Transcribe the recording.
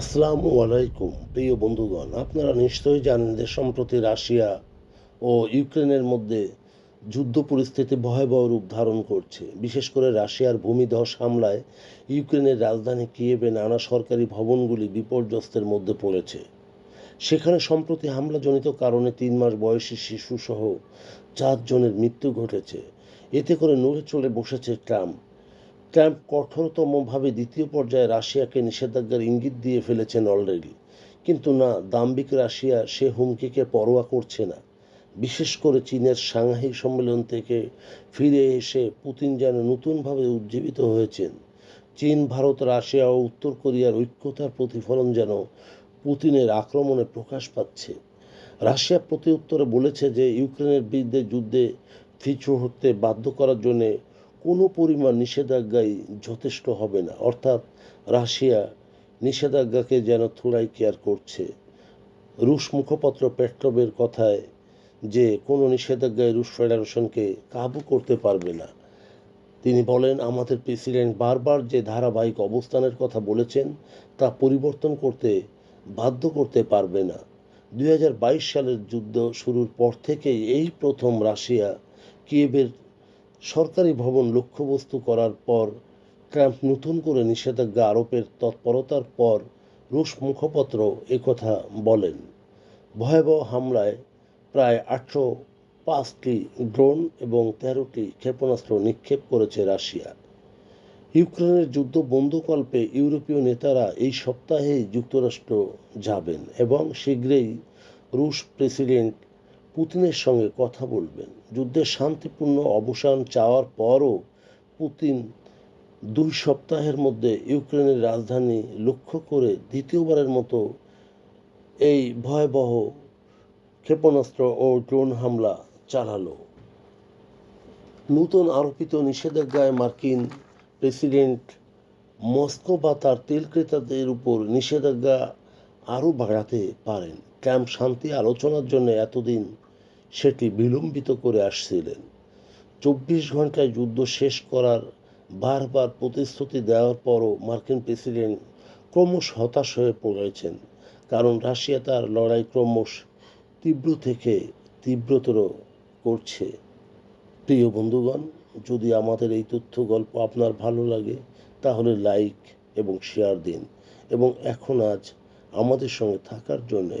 আসসালামু আলাইকুম, প্রিয় বন্ধুগণ, আপনারা নিশ্চয়ই জানেন যে সম্প্রতি রাশিয়া ও ইউক্রেনের মধ্যে যুদ্ধ পরিস্থিতি ভয়াবহ রূপ ধারণ করছে। বিশেষ করে রাশিয়ার ভূমিধস হামলায় ইউক্রেনের রাজধানী কিয়েভে নানা সরকারি ভবনগুলি বিপর্যস্তের মধ্যে পড়েছে। সেখানে সম্প্রতি হামলাজনিত কারণে তিন মাস বয়সী শিশুসহ চারজনের মৃত্যু ঘটেছে। এতে করে নড়ে চলে বসেছে ট্রাম্প। ট্রাম্প কঠোরতমভাবে দ্বিতীয় পর্যায়ে রাশিয়াকে নিষেধাজ্ঞার ইঙ্গিত দিয়ে ফেলেছেন অলরেডি। কিন্তু না দাম্বিক রাশিয়া সে হুমকিকে পরোয়া করছে না। বিশেষ করে চীনের সাংহাই সম্মেলন থেকে ফিরে এসে পুতিন যেন নতুনভাবে উজ্জীবিত হয়েছেন, চীন, ভারত, রাশিয়া ও উত্তর কোরিয়ার ঐক্যতার প্রতিফলন যেন পুতিনের আক্রমণে প্রকাশ পাচ্ছে। রাশিয়া প্রতি উত্তরে বলেছে যে, ইউক্রেনের বিরুদ্ধে যুদ্ধে পিছু হতে বাধ্য করার জন্যে কোনো পরিমাণ নিষেধাজ্ঞাই যথেষ্ট হবে না। অর্থাৎ রাশিয়া নিষেধাজ্ঞাকে যেন থোড়াই কেয়ার করছে। রুশ মুখপাত্র পেট্রোবের কথায় যে কোনো নিষেধাজ্ঞায় রুশ ফেডারেশনকে কাবু করতে পারবে না। তিনি বলেন, আমাদের প্রেসিডেন্ট বারবার যে ধারাবাহিক অবস্থানের কথা বলেছেন, তা পরিবর্তন করতে বাধ্য করতে পারবে না। দুই হাজার বাইশ সালের যুদ্ধ শুরুর পর থেকেই এই প্রথম রাশিয়া কিয়েভের সরকারি ভবন লক্ষ্যবস্তু করার পর ট্রাম্প নতুন করে নিষেধাজ্ঞা আরোপের তৎপরতার পর রুশ মুখপাত্র একথা বলেন। ভয়াবহ হামলায় প্রায় আটশো পাঁচটি ড্রোন এবং তেরোটি ক্ষেপণাস্ত্র নিক্ষেপ করেছে রাশিয়া। ইউক্রেনের যুদ্ধ বন্ধুকল্পে ইউরোপীয় নেতারা এই সপ্তাহেই যুক্তরাষ্ট্র যাবেন এবং শীঘ্রই রুশ প্রেসিডেন্ট পুতিনের সঙ্গে কথা বলবেন। যুদ্ধের শান্তিপূর্ণ অবসান চাওয়ার পরও পুতিন দুই সপ্তাহের মধ্যে ইউক্রেনের রাজধানী লক্ষ্য করে দ্বিতীয়বারের মতো এই ভয়াবহ ক্ষেপণাস্ত্র ও ড্রোন হামলা চালালো। নতুন আরোপিত নিষেধাজ্ঞায় মার্কিন প্রেসিডেন্ট মস্কো বা তার তেল ক্রেতাদের উপর নিষেধাজ্ঞা আরও বাড়াতে পারেন। ট্রাম্প শান্তি আলোচনার জন্য এতদিন সেটি বিলম্বিত করে আসছিলেন। চব্বিশ ঘন্টায় যুদ্ধ শেষ করার বারবার প্রতিশ্রুতি দেওয়ার পরও মার্কিন প্রেসিডেন্ট ক্রমশ হতাশ হয়ে পড়েছেন, কারণ রাশিয়া তার লড়াই ক্রমশ তীব্র থেকে তীব্রতর করছে। প্রিয় বন্ধুগণ, যদি আমাদের এই তথ্য গল্প আপনার ভালো লাগে, তাহলে লাইক এবং শেয়ার দিন এবং এখন আজ আমাদের সঙ্গে থাকার জন্যে